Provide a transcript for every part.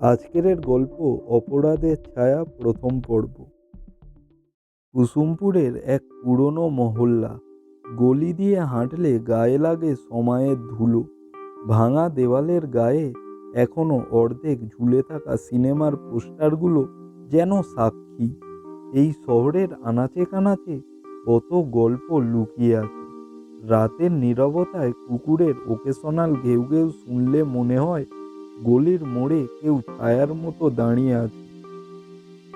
আজকের গল্প অপরাধের ছায়া প্রথম পর্ব। কুসুমপুরের এক পুরনো মহল্লা গলি দিয়ে হাঁটলে গায়ে লাগে সময়ের ধুলো। ভাঙা দেওয়ালের গায়ে এখনও অর্ধেক ঝুলে থাকা সিনেমার পোস্টারগুলো যেন সাক্ষী। এই শহরের আনাচে কানাচে কত গল্প লুকিয়ে আছে। রাতের নীরবতায় কুকুরের ওকেশনাল ঘেউ ঘেউ শুনলে মনে হয় গলির মোড়ে কেউ ছায়ার মতো দাঁড়িয়ে আছে।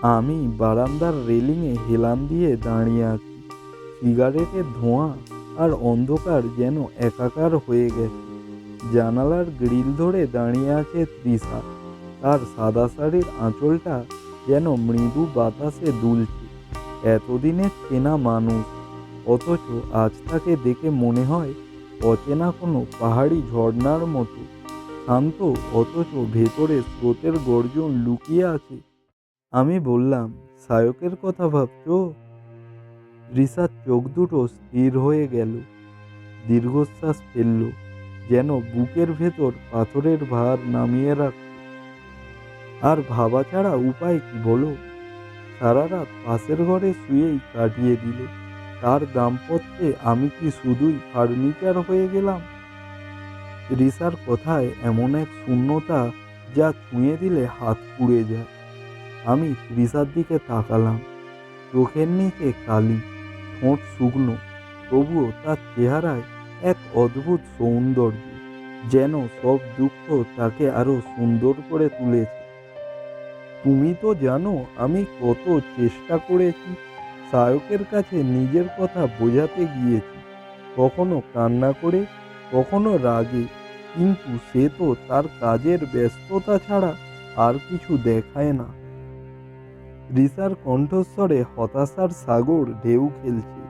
আমি বারান্দার রেলিংয়ে হেলান দিয়ে দাঁড়িয়ে আছি। সিগারেটের ধোঁয়া আর অন্ধকার যেন একাকার হয়ে গেছে। জানালার গ্রিল ধরে দাঁড়িয়ে আছে তৃষা। তার সাদা শাড়ির আঁচলটা যেন মৃদু বাতাসে দুলছে। এতদিনের চেনা মানুষ, অথচ আজ তাকে দেখে মনে হয় অচেনা কোনো পাহাড়ি ঝর্ণার মতো। শান্ত অথচ ভেতরে স্রোতের গর্জন লুকিয়ে আছে। আমি বললাম, সায়কের কথা ভাবছ? রিসার চোখ দুটো স্থির হয়ে গেল। দীর্ঘশ্বাস ফেলল, যেন বুকের ভেতর পাথরের ভার নামিয়ে রাখ আর ভাবা ছাড়া উপায় কি বলো? সারা রাত পাশের ঘরে শুয়েই কাটিয়ে দিল। তার দাম্পত্যে আমি কি শুধুই ফার্নিচার হয়ে গেলাম? রিসার কথায় এমন এক শূন্যতা যা ছুঁয়ে দিলে হাত পুড়ে যায়। আমি রিসার দিকে তাকালাম। চোখের নিচে কালি, ঠোঁট শুকনো, তবুও তার চেহারায় এক অদ্ভুত সৌন্দর্য, যেন সব দুঃখ তাকে আরও সুন্দর করে তুলেছে। তুমি তো জানো আমি কত চেষ্টা করেছি, সায়কের কাছে নিজের কথা বোঝাতে গিয়েছি, কখনো কান্না করে, কখনো রাগে। কিন্তু সে তো তার কাজের ব্যস্ততা ছাড়া আর কিছু দেখায় না। রিসার কণ্ঠস্বরে হতাশার সাগর ঢেউ খেলছে।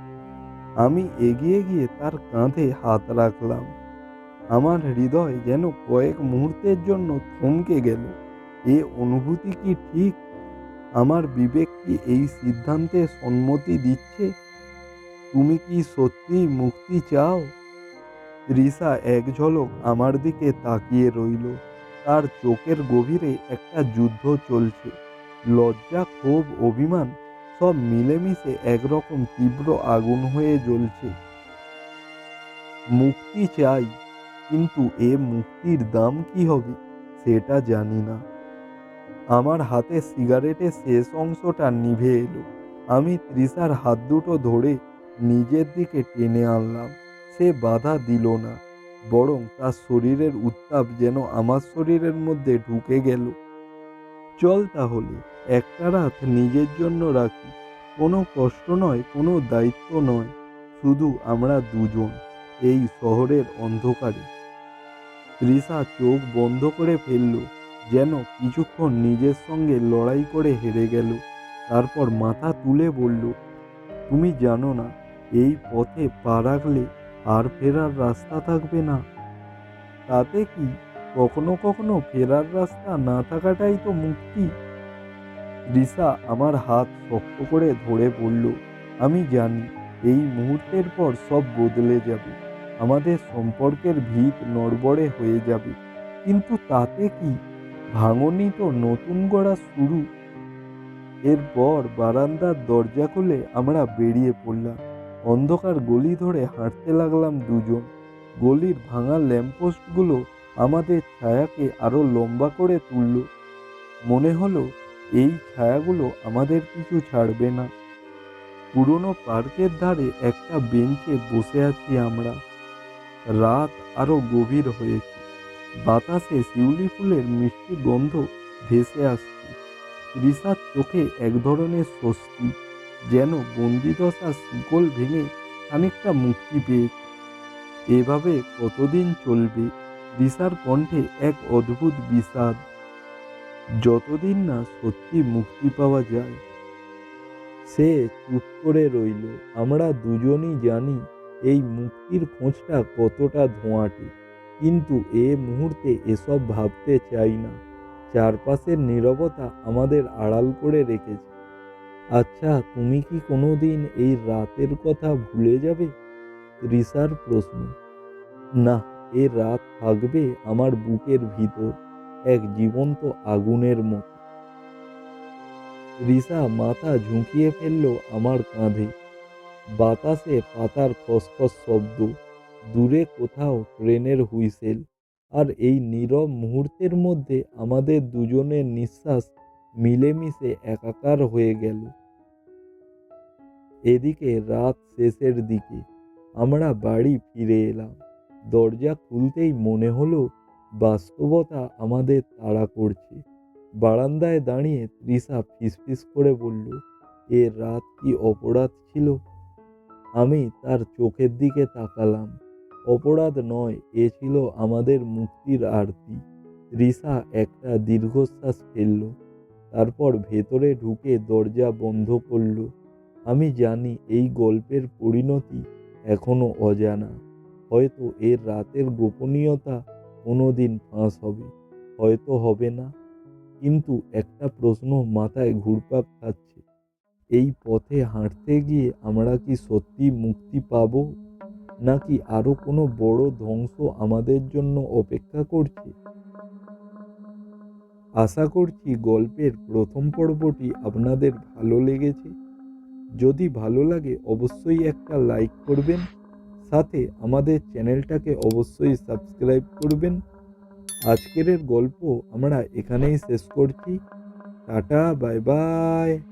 আমি এগিয়ে গিয়ে তার কাঁধে হাত রাখলাম। আমার হৃদয় যেন কয়েক মুহূর্তের জন্য থমকে গেল। এ অনুভূতি কি ঠিক? আমার বিবেক কি এই সিদ্ধান্তে সম্মতি দিচ্ছে? তুমি কি সত্যি মুক্তি চাও? রিসা এক ঝলক আমার দিকে তাকিয়ে রইল। তার চোখের গভীরে একটা যুদ্ধ চলছে। লজ্জা, ক্ষোভ, অভিমান সব মিলেমিশে একরকম তীব্র আগুন হয়ে জ্বলছে। মুক্তি চাই, কিন্তু এ মুক্তির দাম কি হবে সেটা জানি না। আমার হাতে সিগারেটের শেষ অংশটা নিভে এলো। আমি তৃষার হাত দুটো ধরে নিজের দিকে টেনে আনলাম। সে বাধা দিল না, বরং তার শরীরের উত্তাপ যেন আমার শরীরের মধ্যে ঢুকে গেল। চল তাহলে, একটা রাত নিজের জন্য রাখি, কোনো কষ্ট নয়, কোনো দায়িত্ব নয়, শুধু আমরা দুজন, এই শহরের অন্ধকারে। তৃষা চোখ বন্ধ করে ফেলল, যেন কিছুক্ষণ নিজের সঙ্গে লড়াই করে হেরে গেল, তারপর মাথা তুলে বলল, তুমি জানো না, এই পথে পা রাখলে আর ফেরার রাস্তা থাকবে না। তাতে কি? কখনো কখনো ফেরার রাস্তা না থাকাটাই তো মুক্তি। রিসা আমার হাত শক্ত করে ধরে বলল, আমি জানি, এই মুহূর্তের পর সব বদলে যাবে। আমাদের সম্পর্কের ভিত নড়বড়ে হয়ে যাবে। কিন্তু তাতে কি? ভাঙনি তো নতুন গড়া শুরু। এরপর বারান্দার দরজা খুলে আমরা বেরিয়ে পড়লাম। অন্ধকার গলি ধরে হাঁটতে লাগলাম দুজন। গলির ভাঙা ল্যাম্পপোস্টগুলো আমাদের ছায়াকে আরও লম্বা করে তুলল। মনে হলো, এই ছায়াগুলো আমাদের কিছু ছাড়বে না। পুরনো পার্কের ধারে একটা বেঞ্চে বসে আছি আমরা। রাত আরও গভীর হয়েছে। বাতাসে শিউলি ফুলের মিষ্টি গন্ধ ভেসে আসছে। রিসার চোখে এক ধরনের স্বস্তি। যেন বন্দিদশার শিকল ভেঙে খানিকটা মুক্তি পেয়েছে। এভাবে কতদিন চলবে রিসার কণ্ঠে এক অদ্ভুত বিষাদ। যতদিন না সত্যি মুক্তি পাওয়া যায়। সে চুপ করে রইল। আমরা দুজনই জানি এই মুক্তির খোঁজটা কতটা ধোঁয়াটে। কিন্তু এ মুহূর্তে এসব ভাবতে চাই না। চারপাশের নীরবতা আমাদের আড়াল করে রেখেছে। আচ্ছা তুমি কি কোনোদিন এই রাতের কথা ভুলে যাবে? রিসার প্রশ্ন। না, এ রাত থাকবে আমার বুকের ভিতর, এক জীবন্ত আগুনের মতো। রিসা মাথা ঝুঁকিয়ে ফেলল আমার কাঁধে। বাতাসে পাতার খসখস শব্দ, দূরে কোথাও ট্রেনের হুইসেল, আর এই নীরব মুহূর্তের মধ্যে আমাদের দুজনের নিঃশ্বাস মিলেমিশে একাকার হয়ে গেল। এদিকে রাত শেষের দিকে আমরা বাড়ি ফিরে এলাম। দরজা খুলতেই মনে হলো বাস্তবতা আমাদের তাড়া করছে। বারান্দায় দাঁড়িয়ে তৃষা ফিসফিস করে বলল, এ রাত কি অপরাধ ছিল? আমি তার চোখের দিকে তাকালাম। অপরাধ নয়, এ ছিল আমাদের মুক্তির আরতি। রিসা একটা দীর্ঘশ্বাস ফেলল। তারপর ভেতরে ঢুকে দরজা বন্ধ করল। আমি জানি এই গল্পের পরিণতি এখনও অজানা। হয়তো এর রাতের গোপনীয়তা কোনোদিন ফাঁস হবে, হয়তো হবে না। কিন্তু একটা প্রশ্ন মাথায় ঘুরপাক খাচ্ছে, এই পথে হাঁটতে গিয়ে আমরা কি সত্যি মুক্তি পাব? নাকি আরও কোনো বড় ধ্বংস আমাদের জন্য অপেক্ষা করছে? আশা করছি গল্পের প্রথম পর্বটি আপনাদের ভালো লেগেছে। যদি ভালো লাগে অবশ্যই একটা লাইক করবেন, সাথে আমাদের চ্যানেলটাকে অবশ্যই সাবস্ক্রাইব করবেন। আজকের গল্প আমরা এখানেই শেষ করছি। Tata, bye bye.